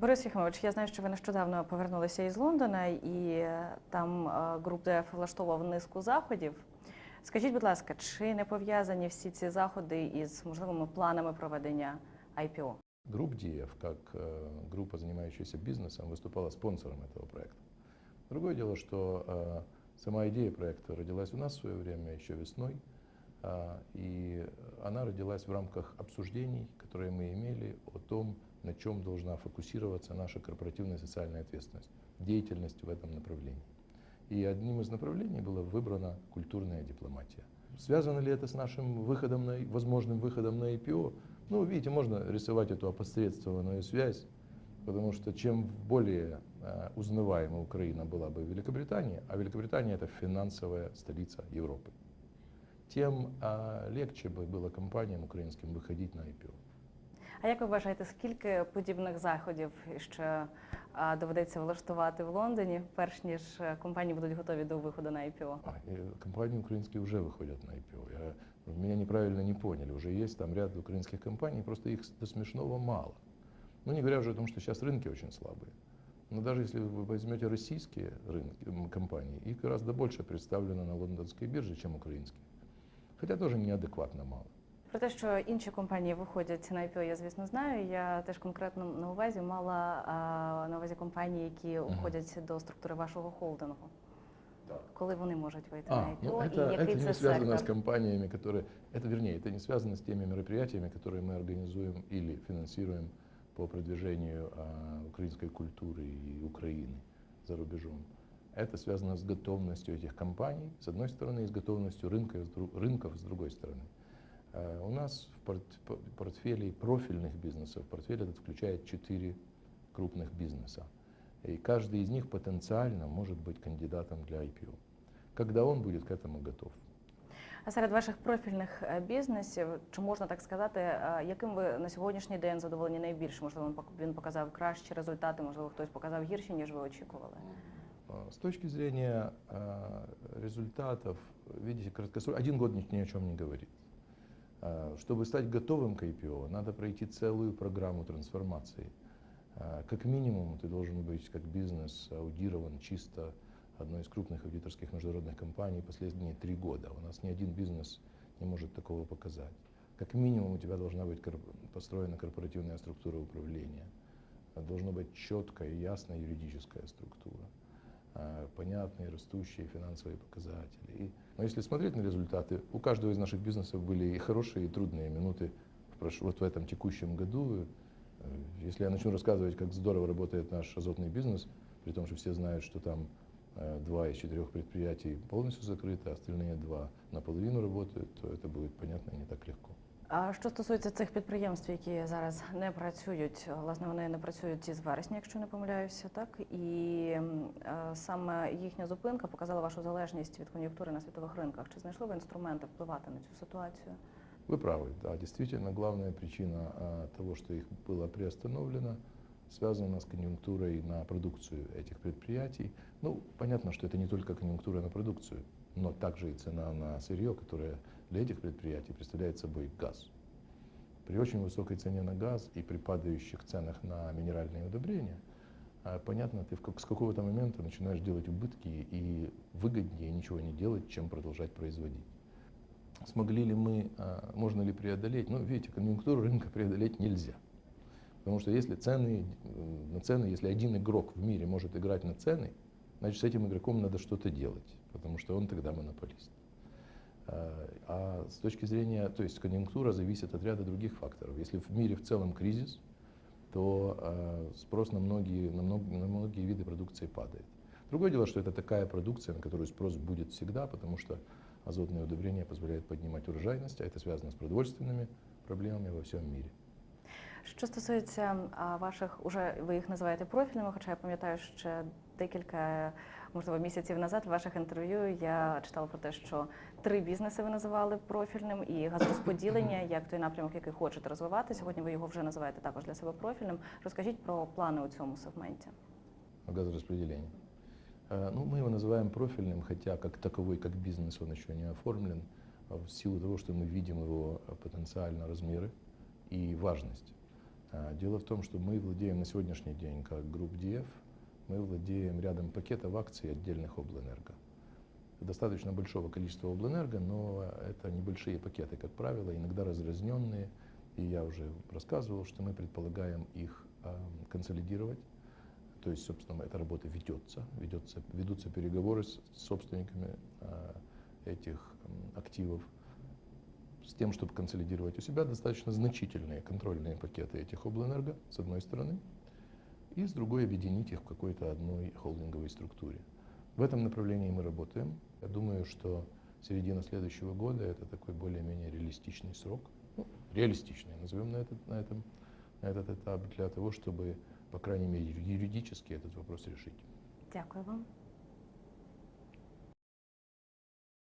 Борис Єхимович, я знаю, що ви нещодавно повернулися із Лондона, і е, там е, груп ДФ влаштовував низку заходів. Скажіть, будь ласка, чи не пов'язані всі ці заходи із можливими планами проведення IPO? Групп DF, как э, группа, занимающаяся бизнесом, выступала спонсором этого проекта. Другое дело, что э, сама идея проекта родилась у нас в свое время, еще весной, а, и она родилась в рамках обсуждений, которые мы имели о том, на чем должна фокусироваться наша корпоративная социальная ответственность, деятельность в этом направлении. И одним из направлений была выбрана культурная дипломатия. Связано ли это с нашим выходом на, возможным выходом на IPO? Ну, видите, можно рисовать эту опосредствованную связь, потому что чем более э, узнаваема Украина была бы в Великобритании, а Великобритания это финансовая столица Европы, тем э, легче бы было компаниям украинским выходить на IPO. А як ви вважаєте, скільки подібних заходів ще а, доведеться влаштувати в Лондоні, перш ніж е, компанії будуть готові до виходу на IPO? А, э, компании украинские уже выходят на IPO. Я, меня неправильно не поняли. Уже есть там ряд украинских компаний, просто их до смешного мало. Ну, не говоря уже о том, что сейчас рынки очень слабые. Но даже если вы возьмете российские рынки, м, компании, их гораздо больше представлено на лондонской бирже, чем украинские. Хотя тоже неадекватно мало. Про те, що інші компанії виходять на IPO, я звісно знаю. Я теж конкретно на увазі мала а, на увазі компанії, які Мгм. входять до структури вашого холдингу. Так. Коли вони можуть вийти А, на IPO, ну это, і який это це не связано с сектор? компаниями, которые... Это, вернее, это не связано с теми мероприятиями, которые мы организуем или финансируем по продвижению а, украинской культуры и Украины за рубежом. Это связано с готовностью этих компаний, с одной стороны, и с готовностью рынка, с дру- рынков, с другой стороны. А, У нас в порт- по- портфеле профильных бизнесов, портфель этот включает четыре крупных бизнеса. И каждый из них потенциально может быть кандидатом для IPO когда он будет к этому готов. А серед ваших профільних е, бізнесів, чи можна так сказати, е, яким ви на сьогоднішній день задоволені найбільше? Можливо, він пок- він показав кращі результати, можливо, хтось показав гірші, ніж ви очікували. А, С точки зрения а, результатов, видите, краткосрок, один год ни, ни о чем не говорит. А, Чтобы стать готовым к IPO, надо пройти целую программу трансформации. А, Как минимум, ты должен быть как бизнес аудирован чисто одной из крупных аудиторских международных компаний последние три года. У нас ни один бизнес не может такого показать. Как минимум у тебя должна быть построена корпоративная структура управления. Должна быть четкая и ясная юридическая структура понятные растущие финансовые показатели. И, но если смотреть на результаты, у каждого из наших бизнесов были и хорошие, и трудные минуты в прош- вот в этом текущем году. Э, Если я начну рассказывать, как здорово работает наш азотный бизнес, при том, что все знают, что там э, два из четырех предприятий полностью закрыты, а остальные два наполовину работают, то это будет понятно не так легко. А що стосується цих підприємств, які зараз не працюють, власне, вони не працюють із вересня, якщо не помиляюся, так і м, е, саме їхня зупинка показала вашу залежність від кон'юнктури на світових ринках. Чи знайшли ви інструменти впливати на цю ситуацію? Вы правы, да, действительно, главная причина а, того, что их было приостановлено, связана с конъюнктурой на продукцию этих предприятий. Ну, понятно, что это не только конъюнктура на продукцию, но также и цена на сырье, которая для этих предприятий представляет собой газ. При очень высокой цене на газ и при падающих ценах на минеральные удобрения, а, понятно, ты с какого-то момента начинаешь делать убытки и выгоднее ничего не делать, чем продолжать производить. Смогли ли мы, а, можно ли преодолеть? Ну, видите, конъюнктуру рынка преодолеть нельзя. Потому что если цены, э, на цены, если один игрок в мире может играть на цены, значит, с этим игроком надо что-то делать, потому что он тогда монополист. А с точки зрения, то есть конъюнктура зависит от ряда других факторов. Если в мире в целом кризис, то а, спрос на многие, на, мног- на многие виды продукции падает. Другое дело, что это такая продукция, на которую спрос будет всегда, потому что азотные удобрения позволяют поднимать урожайность, а это связано с продовольственными проблемами во всем мире. Що стосується а, ваших, уже ви їх називаєте профільними, хоча я пам'ятаю, ще декілька, можливо, місяців назад в ваших інтерв'ю я читала про те, що три бізнеси ви називали профільним, і газорозподілення, як той напрямок, який хочете розвивати. Сьогодні ви його вже називаєте також для себе профільним. Розкажіть про плани у цьому сегменті. газораспределения. Э, Ну, мы его называем профильным, хотя как таковой, как бизнес, он еще не оформлен, а в силу того, что мы видим его э, потенциально размеры и важность. А, Дело в том, что мы владеем на сегодняшний день, как групп DF, мы владеем рядом пакетов акций отдельных облэнерго. Достаточно большого количества облэнерго, но это небольшие пакеты, как правило, иногда разразненные. И я уже рассказывал, что мы предполагаем их а, консолидировать. То есть, собственно, эта работа ведется, ведется ведутся переговоры с собственниками а, этих активов с тем, чтобы консолидировать у себя достаточно значительные контрольные пакеты этих облэнерго, с одной стороны, и с другой объединить их в какой-то одной холдинговой структуре. В этом направлении мы работаем. Я думаю, что середина следующего года это такой более-менее реалистичный срок, ну, реалистичный, назовем на этот, на, этом, на этот этап, для того, чтобы, по крайней мере, юридически этот вопрос решить. Дякую вам.